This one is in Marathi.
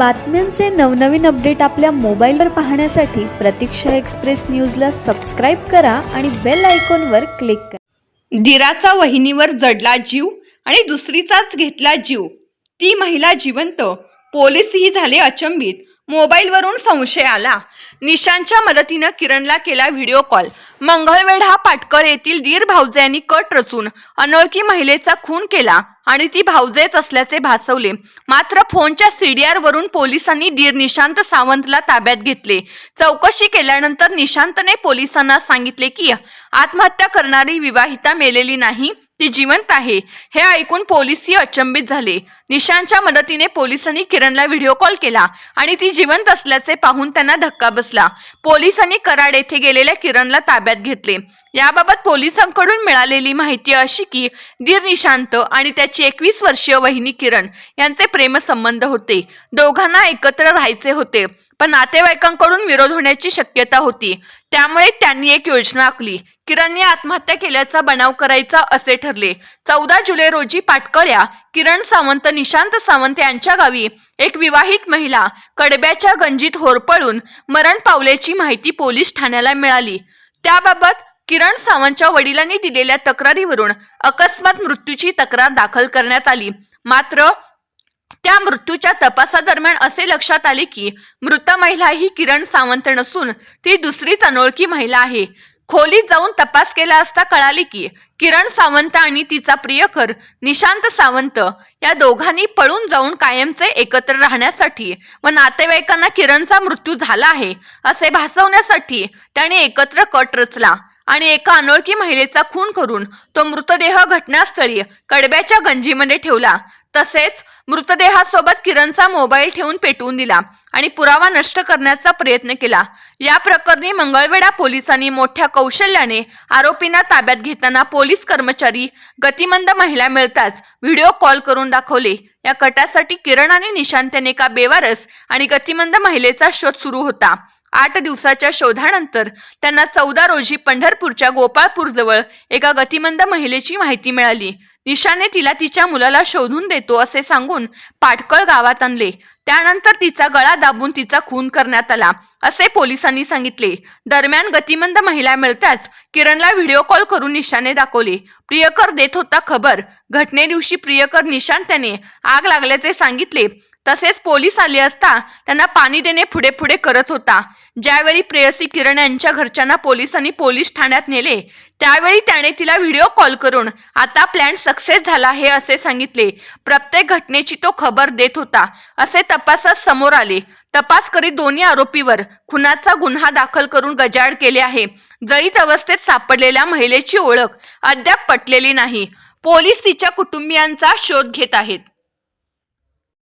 बातम्यांचे नवनवीन अपडेट आपल्या मोबाईलवर पाहण्यासाठी प्रतीक्षा एक्सप्रेस न्यूजला सबस्क्राईब करा आणि बेल आयकॉनवर क्लिक करा. दिराचा वहिनीवर जडला जीव आणि दुसरीचाच घेतला जीव. ती महिला जिवंत पोलीसही झाले अचंबित. मोबाईलवरून संशय आला. निशांच्या मदतीनं किरणला केला व्हिडिओ कॉल. मंगळवेढा पाटकर येथील दीर भाऊजे कट रचून अनोळखी महिलेचा खून केला आणि ती भाऊजेच असल्याचे भासवले. मात्र फोनच्या सीडीआर वरून पोलिसांनी दीर निशांत सावंतला ताब्यात घेतले. चौकशी केल्यानंतर निशांतने पोलिसांना सांगितले की आत्महत्या करणारी विवाहिता मेलेली नाही ती जिवंत आहे. हे ऐकून पोलीसही अचंबित झाले. निशांच्या मदतीने पोलिसांनी किरणला व्हिडिओ कॉल केला आणि ती जिवंत असल्याचे पाहून त्यांना धक्का बसला. पोलिसांनी कराड येथे गेलेल्या किरणला ताब्यात घेतले. याबाबत पोलिसांकडून मिळालेली माहिती अशी की दीर निशांत आणि त्याची एकवीस वर्षीय वहिनी किरण यांचे प्रेमसंबंध होते. दोघांना एकत्र राहायचे होते. पण नातेवाईकांकडून विरोध होण्याची शक्यता होती. त्यामुळे त्यांनी एक योजना आखली. किरणने आत्महत्या केल्याचा बनाव करायचा असे ठरले. चौदा जुलै रोजी पाटकळ्या किरण सावंत निशांत सावंत यांच्या गावी एक विवाहित महिला कडब्याच्या गंजीत होरपळून मरण पावल्याची माहिती पोलीस ठाण्याला मिळाली. त्याबाबत किरण सावंतच्या वडिलांनी दिलेल्या तक्रारीवरून अकस्मात मृत्यूची तक्रार दाखल करण्यात आली. मात्र त्या मृत्यूच्या तपासादरम्यान असे लक्षात आले की मृत महिला ही किरण सावंत नसून ती दुसरीच अनोळखी महिला आहे. खोलीत जाऊन तपास केला असता कळाले की किरण सावंत आणि तिचा प्रियकर निशांत सावंत या दोघांनी पळून जाऊन कायमचे एकत्र राहण्यासाठी व नातेवाईकांना किरणचा मृत्यू झाला आहे असे भासवण्यासाठी त्याने एकत्र कट रचला आणि एका अनोळखी महिलेचा खून करून तो मृतदेह घटनास्थळी कडब्याच्या गंजीमध्ये ठेवला. तसेच मृतदेहासोबत किरणचा मोबाईल ठेवून पेटवून दिला आणि पुरावा नष्ट करण्याचा प्रयत्न केला. या प्रकरणी मंगळवेढा पोलिसांनी मोठ्या कौशल्याने आरोपींना ताब्यात घेताना पोलीस कर्मचारी गतिमंद महिला मिळताच व्हिडिओ कॉल करून दाखवले. या कटासाठी किरण आणि निशांत यांनी एका बेवारस आणि गतिमंद महिलेचा शोध सुरू होता. आठ दिवसाच्या शोधानंतर त्यांना चौदा रोजी पंढरपूरच्या गोपाळपूरजवळ एका गतिमंद महिलेची माहिती मिळाली. निशाने तिला तिच्या मुलाला शोधून देतो असे सांगून पाटकळ गावात आणले. त्यानंतर तिचा गळा दाबून तिचा खून करण्यात आला असे पोलिसांनी सांगितले. दरम्यान गतिमंद महिला मिळताच किरणला व्हिडिओ कॉल करून निशाने दाखवले. प्रियकर देत होता खबर. घटने दिवशी प्रियकर निशांत त्याने आग लागल्याचे सांगितले. तसेच पोलीस आले असता त्यांना पाणी देणे पुढे पुढे करत होता. ज्यावेळी प्रेयसी किरण यांच्या घरच्यांना पोलिसांनी पोलीस ठाण्यात नेले त्यावेळी त्याने तिला व्हिडिओ कॉल करून आता प्लॅन सक्सेस झाला हे असे सांगितले. प्रत्येक घटनेची तो खबर देत होता असे तपासात समोर आले. तपास करीत दोन्ही आरोपीवर खुनाचा गुन्हा दाखल करून गजाड केले आहे. जळीत अवस्थेत सापडलेल्या महिलेची ओळख अद्याप पटलेली नाही. पोलीस तिच्या कुटुंबियांचा शोध घेत आहेत.